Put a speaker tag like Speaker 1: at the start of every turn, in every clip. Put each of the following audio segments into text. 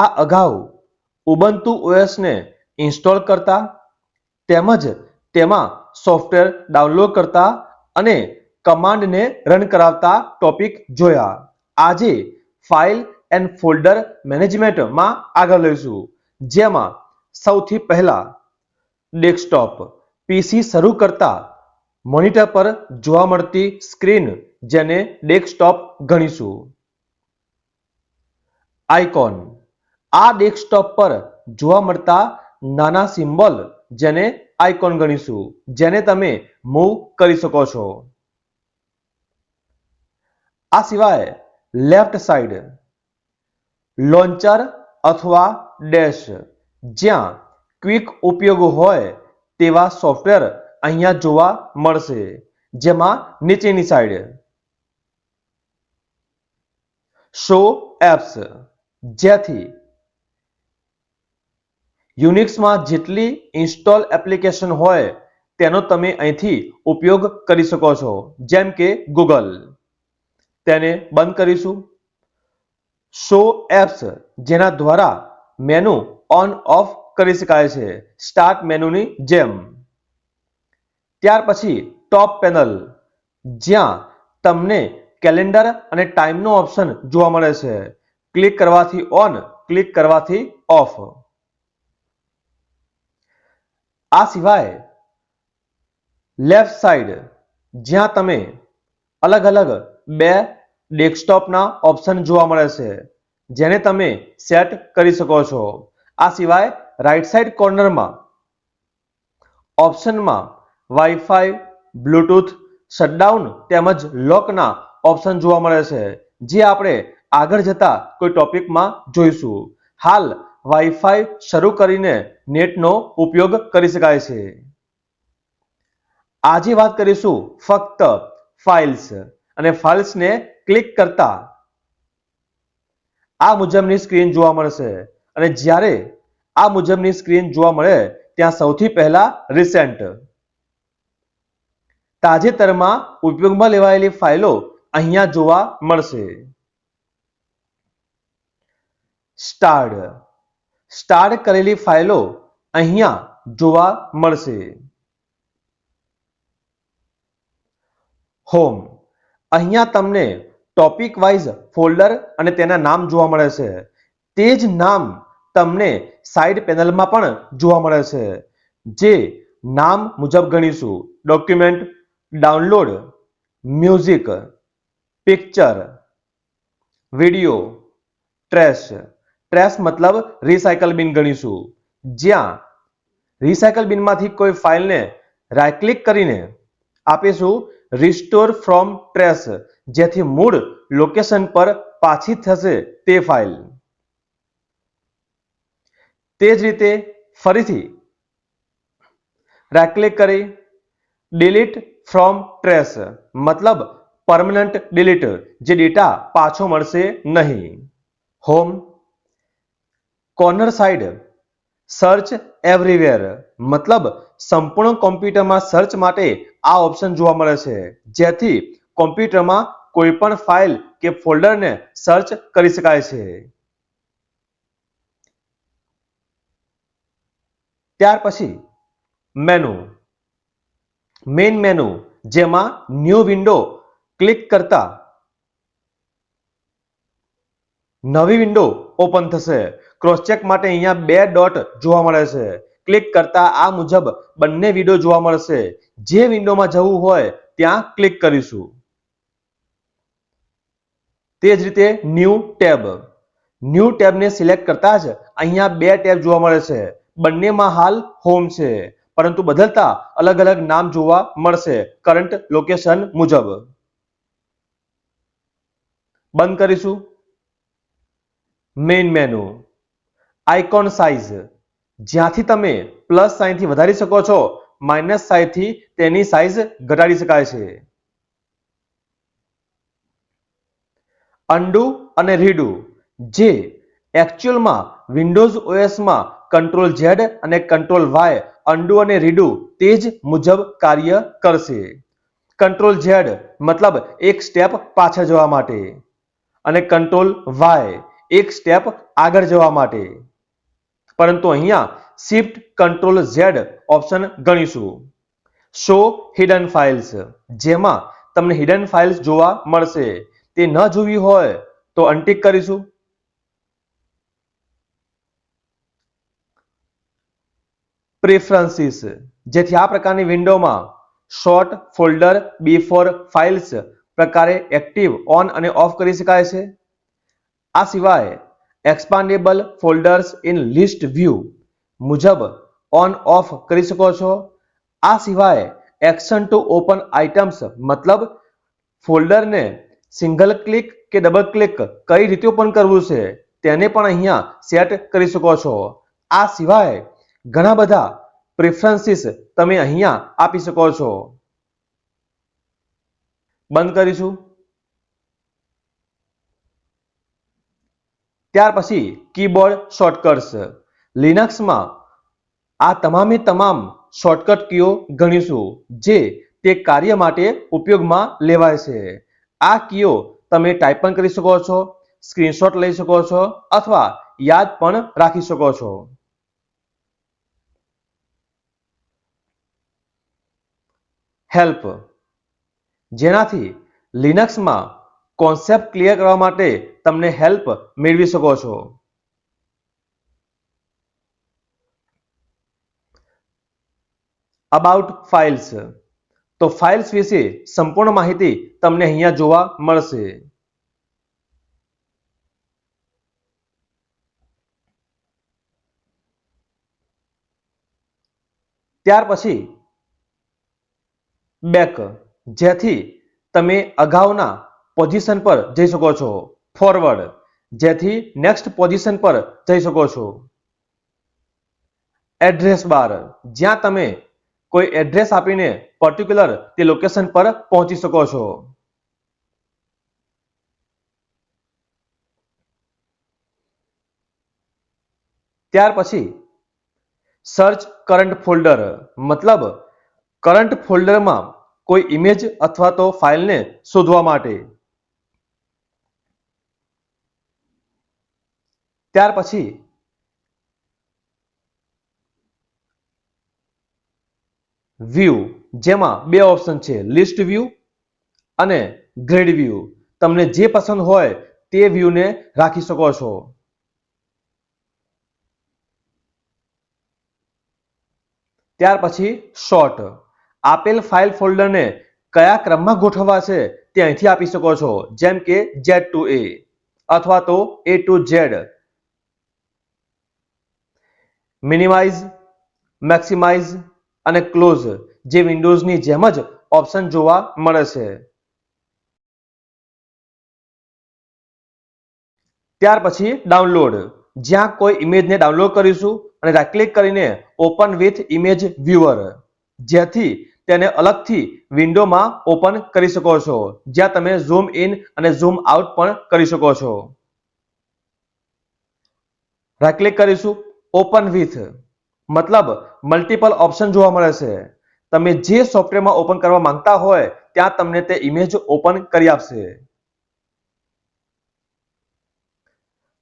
Speaker 1: આ અગાઉ ઉબંતુ ઓએસને ઇન્સ્ટોલ કરતા તેમજ તેમાં સોફ્ટવેર ડાઉનલોડ કરતા અને કમાન્ડને રન કરાવતા ટોપિક જોયા. આજે ફાઇલ એન્ડ ફોલ્ડર મેનેજમેન્ટમાં આગળ લઈશું. જેમાં સૌથી પહેલા ડેસ્કટોપ, પીસી શરૂ કરતા મોનિટર પર જોવા મળતી સ્ક્રીન જેને ડેસ્કટોપ ગણીશું. આઇકોન આ ડેસ્કટોપ પર જોવા મળતા નાના સિમ્બોલ જેને આઇકોન ગણીશું, જેને તમે મૂવ કરી શકો છો. આ સિવાય લેફ્ટ સાઈડ લોન્ચર અથવા ડેશ જ્યાં ક્વિક ઉપયોગ હોય તેવા સોફ્ટવેર અહીંયા જોવા મળશે, જેમાં નીચેની સાઈડ શો એપ્સ જેથી યુનિક્સમાં જેટલી ઇન્સ્ટોલ એપ્લિકેશન હોય, તેનો તમે અહીંથી ઉપયોગ કરી શકો છો. જેમ કે ગૂગલ તેને બંધ કરીશું. શો એપ્સ જેના દ્વારા મેનુ ઓન ઓફ કરી શકાય છે. સ્ટાર્ટ મેનુની જેમ. ત્યાર પછી ટોપ પેનલ જ્યાં તમને કેલેન્ડર અને ટાઈમનો ઓપ્શન જોવા મળે છે. ક્લિક કરવાથી ઓન ક્લિક કરવાથી ઓફ આ સિવાય લેફ્ટ સાઈડ જ્યાં તમે અલગ અલગ બે ડેસ્કટોપના ઓપ્શન જોવા મળે છે, જેને તમે સેટ કરી શકો છો. આ સિવાય રાઈટ સાઈડ કોર્નરમાં ઓપ્શનમાં વાઈફાઈ બ્લૂટૂથ શટડાઉન તેમજ લોકના ઓપ્શન જોવા મળે છે, જે આપણે આગળ જતા કોઈ ટોપિકમાં જોઈશું. હાલ વાઈફાઈ શરૂ કરીને નેટનો ઉપયોગ કરી શકાય છે. આજે વાત કરીશું ફક્ત ફાઇલ્સ અને ફાઇલ્સને ક્લિક કરતા. આ મુજબની સ્ક્રીન જોવા મળશે અને જ્યારે આ મુજબની સ્ક્રીન જોવા મળે ત્યાં સૌથી પહેલા રિસેન્ટ તાજેતરમાં ઉપયોગમાં લેવાયેલી ફાઇલો અહીંયા જોવા મળશે. સ્ટાર્ડ સ્ટાર્ટ કરેલી ફાઇલો અહીંયા જોવા મળશે. હોમ અહીંયા તમને ટોપિક વાઇઝ ફોલ્ડર અને તેના નામ જોવા મળે છે. તે જ નામ તમને સાઈડ પેનલમાં પણ જોવા મળે છે. જે નામ મુજબ ગણીશું. Document download music picture video trash trash મતલબ રિસાયકલ બિન ગણીશું. જ્યાં રિસાયકલ બિનમાંથી કોઈ ફાઇલને રાઈટ ક્લિક કરીને આપીશું રિસ્ટોર ફ્રોમ ટ્રેસ જેથી મૂળ લોકેશન પર પાછી થશે તે ફાઇલ તે જ રીતે ફરીથી રાઈટ ક્લિક કરી ડિલીટ ફ્રોમ ટ્રેસ મતલબ પરમનન્ટ ડિલીટ જે ડેટા પાછો મળશે નહીં. Home corner side search everywhere. મતલબ સંપૂર્ણ કોમ્પ્યુટરમાં સર્ચ માટે આ ઓપ્શન જોવા મળે છે. જેથી કોમ્પ્યુટરમાં કોઈ પણ ફાઇલ કે ફોલ્ડરને સર્ચ કરી શકાય છે. ત્યાર પછી મેનુ. મેઇન મેનુ, જેમાં ન્યૂ વિન્ડો ક્લિક કરતા નવી વિન્ડો ઓપન થશે. ક્રોસ ચેક માટે અહીંયા બે ડોટ જોવા મળે છે. ક્લિક કરતા આ મુજબ બંને વિન્ડો જોવા મળશે. જે વિન્ડોમાં જવું હોય ત્યાં ક્લિક કરીશું. તે જ રીતે ન્યૂ ટેબ ન્યૂ ટેબને સિલેક્ટ કરતા જ અહીંયા બે ટેબ જોવા મળે છે. બંનેમાં હાલ હોમ છે. પરંતુ બદલતા અલગ અલગ નામ જોવા મળશે કરંટ લોકેશન મુજબ. બંધ કરીશું. મેઇન મેનુ આઇકોન સાઇઝ જ્યાંથી તમે પ્લસ સાઇનથી વધારી શકો છો માઇનસ સાઇનથી તેની સાઇઝ ઘટાડી શકાય છે. અન્ડુ અને રીડુ જે એકચ્યુઅલમાં વિન્ડોઝ ઓએસમાં કંટ્રોલ ઝેડ અને કંટ્રોલ વાય અન્ડુ અને રીડુ તે જ મુજબ કાર્ય કરશે. કંટ્રોલ ઝેડ મતલબ એક સ્ટેપ પાછળ જવા માટે અને કંટ્રોલ વાય એક સ્ટેપ આગળ જવા માટે. પરંતુ અહીંયા શિફ્ટ કંટ્રોલ ઝેડ ઓપ્શન ગણીશું. શો હિડન ફાઇલ્સ જેમાં તમને હિડન ફાઇલ્સ જોવા મળશે. તે ન જોવી હોય તો અનટિક કરીશું. પ્રેફરન્સીસ જેથી આ પ્રકારની વિન્ડોમાં short folder before files પ્રકારે એક્ટિવ ઓન અને ઓફ કરી શકાય છે. આ સિવાય expandable folders in list view મુજબ ઓન ઓફ કરી શકો છો. આ સિવાય એક્શન ટુ ઓપન આઇટમ્સ મતલબ ફોલ્ડરને સિંગલ ક્લિક કે ડબલ ક્લિક કઈ રીતે ઓપન કરવું છે તેને પણ અહીંયા સેટ કરી શકો છો. આ સિવાય ઘણા બધા પ્રેફરન્સીસ તમે અહીંયા આપી શકો છો. બંધ કરીશું. ત્યાર પછી કીબોર્ડ શોર્ટકટ્સ લિનક્સમાં આ તમામે તમામ શોર્ટકટ કીઓ ગણીશું, જે તે કાર્ય માટે ઉપયોગમાં લેવાય છે. આ કીઓ તમે ટાઈપ પણ કરી શકો છો, સ્ક્રીનશોટ લઈ શકો છો, અથવા યાદ પણ રાખી શકો છો. હેલ્પ. જેનાથી લિનક્સમાં કોન્સેપ્ટ ક્લિયર કરવા માટે તમને હેલ્પ મેળવી શકો છો. અબાઉટ ફાઇલ્સ તો ફાઇલ્સ વિશે સંપૂર્ણ માહિતી તમને અહીંયા જોવા મળશે. ત્યાર પછી બેક જેથી તમે અગાઉના પોઝિશન પર જઈ શકો છો. ફોરવર્ડ જેથી નેક્સ્ટ પોઝિશન પર જઈ શકો છો. એડ્રેસ બાર જ્યાં તમે કોઈ એડ્રેસ આપીને પર્ટિક્યુલર તે લોકેશન પર પહોંચી શકો છો. ત્યાર પછી સર્ચ કરંટ ફોલ્ડર મતલબ કરંટ ફોલ્ડરમાં કોઈ ઇમેજ અથવા તો ફાઇલને શોધવા માટે. ત્યાર પછી વ્યૂ જેમાં બે ઓપ્શન છે લિસ્ટ વ્યૂ અને ગ્રેડ વ્યૂ તમને જે પસંદ હોય તે વ્યૂને રાખી શકો છો. ત્યાર પછી શોર્ટ આપેલ ફાઇલ ફોલ્ડરને કયા ક્રમમાં ગોઠવવા છે તે અહીંથી આપી શકો છો, જેમ કે ઝેડ ટુ એ અથવા તો A to Z minimize, maximize અને ક્લોઝ જે વિન્ડોઝની જેમ જ ઓપ્શન જોવા મળે છે. ત્યાર પછી ડાઉનલોડ. જ્યાં કોઈ ઇમેજને ડાઉનલોડ કરીશું અને રાઈટ ક્લિક કરીને ઓપન વિથ ઇમેજ વ્યુઅર. જેથી તેને અલગથી વિન્ડોમાં ઓપન કરી શકો છો. જ્યાં તમે ઝૂમ ઇન અને ઝૂમ આઉટ પણ કરી શકો છો. રાઈટ ક્લિક કરીશું. ઓપન વિથ મતલબ મલ્ટિપલ ઓપ્શન જોવા મળે છે. તમે જે સોફ્ટવેરમાં ઓપન કરવા માંગતા હોય, ત્યાં તમને તે ઇમેજ ઓપન કરી આપશે.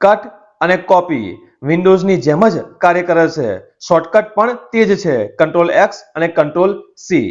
Speaker 1: કટ અને કોપી વિન્ડોઝની જેમ જ કાર્ય કરે છે. શોર્ટકટ પણ તે જ છે. કંટ્રોલ એક્સ અને કંટ્રોલ સી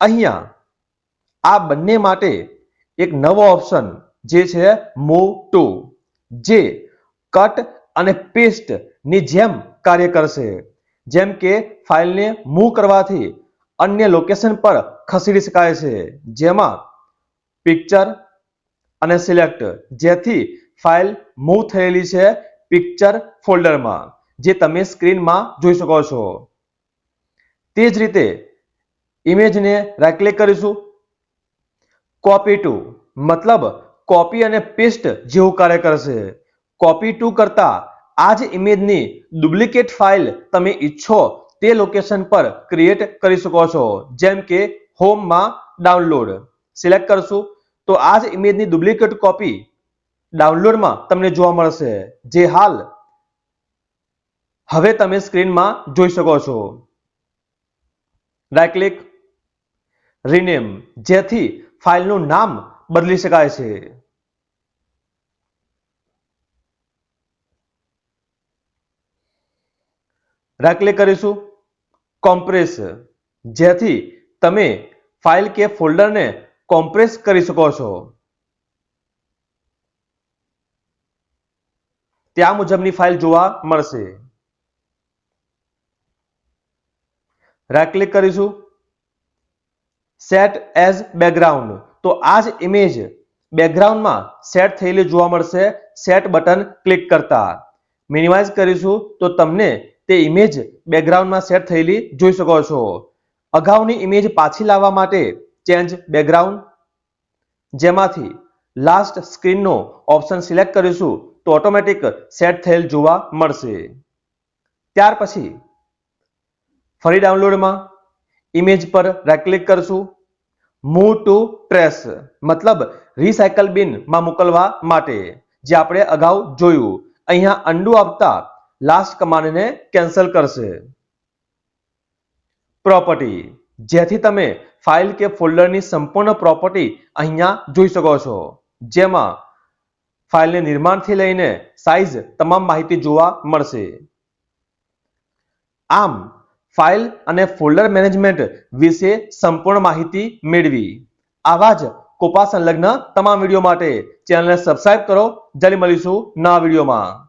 Speaker 1: અહીંયા, આ બંને માટે એક નવો ઓપ્શન જે છે મૂવ ટુ જે કટ અને પેસ્ટની જેમ કાર્ય કરશે. જેમ કે ફાઇલને મૂવ કરવાથી અન્ય લોકેશન પર ખસેડી શકાય છે. જેમાં પિક્ચર અને સિલેક્ટ જેથી ફાઇલ મૂવ થયેલી છે પિક્ચર ફોલ્ડરમાં જે તમે સ્ક્રીનમાં જોઈ શકો છો. તે જ રીતે ઇમેજને રાઈટ ક્લિક કરીશું. કોપી ટુ મતલબ કોપી અને પેસ્ટ જેવું કાર્ય કરશે. કોપી ટુ કરતા આ જ ઇમેજની ડુપ્લિકેટ ફાઇલ તમે ઈચ્છો તે લોકેશન પર ક્રિએટ કરી શકો છો. જેમ કે હોમમાં ડાઉનલોડ સિલેક્ટ કરશું તો આ જ ઇમેજની ડુપ્લિકેટ કોપી ડાઉનલોડમાં તમને જોવા મળશે. જે હાલ હવે તમે સ્ક્રીનમાં જોઈ શકો છો. રાઈટ ક્લિક રિનેમ જેથી ફાઇલનું નામ બદલી શકાય છે. ક્લિક કરીશું. કોમ્પ્રેસ જેથી તમે ફાઇલ કે ફોલ્ડરને કોમ્પ્રેસ કરી શકો છો. ત્યાં મુજબની ફાઇલ જોવા મળશે. રાઇટ ક્લિક કરીશું. સેટ એઝ બેકગ્રાઉન્ડ તો આ જ ઇમેજ બેકગ્રાઉન્ડમાં સેટ થયેલી જોવા મળશે. સેટ બટન ક્લિક કરતા. મિનિમાઇઝ કરીશું તો તમને તે ઇમેજ બેકગ્રાઉન્ડમાં સેટ થયેલી જોઈ શકો છો. અગાઉની ઇમેજ પાછી લાવવા માટે ચેન્જ બેકગ્રાઉન્ડ જેમાંથી લાસ્ટ સ્ક્રીનનો ઓપ્શન સિલેક્ટ કરીશું તો ઓટોમેટિક સેટ થયેલ જોવા મળશે. ત્યાર પછી ફરી ડાઉનલોડમાં ઇમેજ પર રાઈટ ક્લિક કરશું. મૂવ ટુ ટ્રેસ મતલબ રિસાયકલ બિનમાં મોકલવા માટે, જે આપણે અગાઉ જોયું. અહીંયા અંડુ આપતા લાસ્ટ કમાન્ડને કેન્સલ કરશે. પ્રોપર્ટી જેથી તમે ફાઇલ કે ફોલ્ડરની સંપૂર્ણ પ્રોપર્ટી અહીંયા જોઈ શકો છો. જેમાં ફાઇલને નિર્માણથી લઈને સાઇઝ તમામ માહિતી જોવા મળશે. આમ ફાઇલ અને ફોલ્ડર મેનેજમેન્ટ વિશે સંપૂર્ણ માહિતી મેળવી. આવા જ કોપા સંલગ્ન તમામ વીડિયો માટે ચેનલને સબસ્ક્રાઇબ કરો. જલ્દી મળીશું નવા વિડીયોમાં.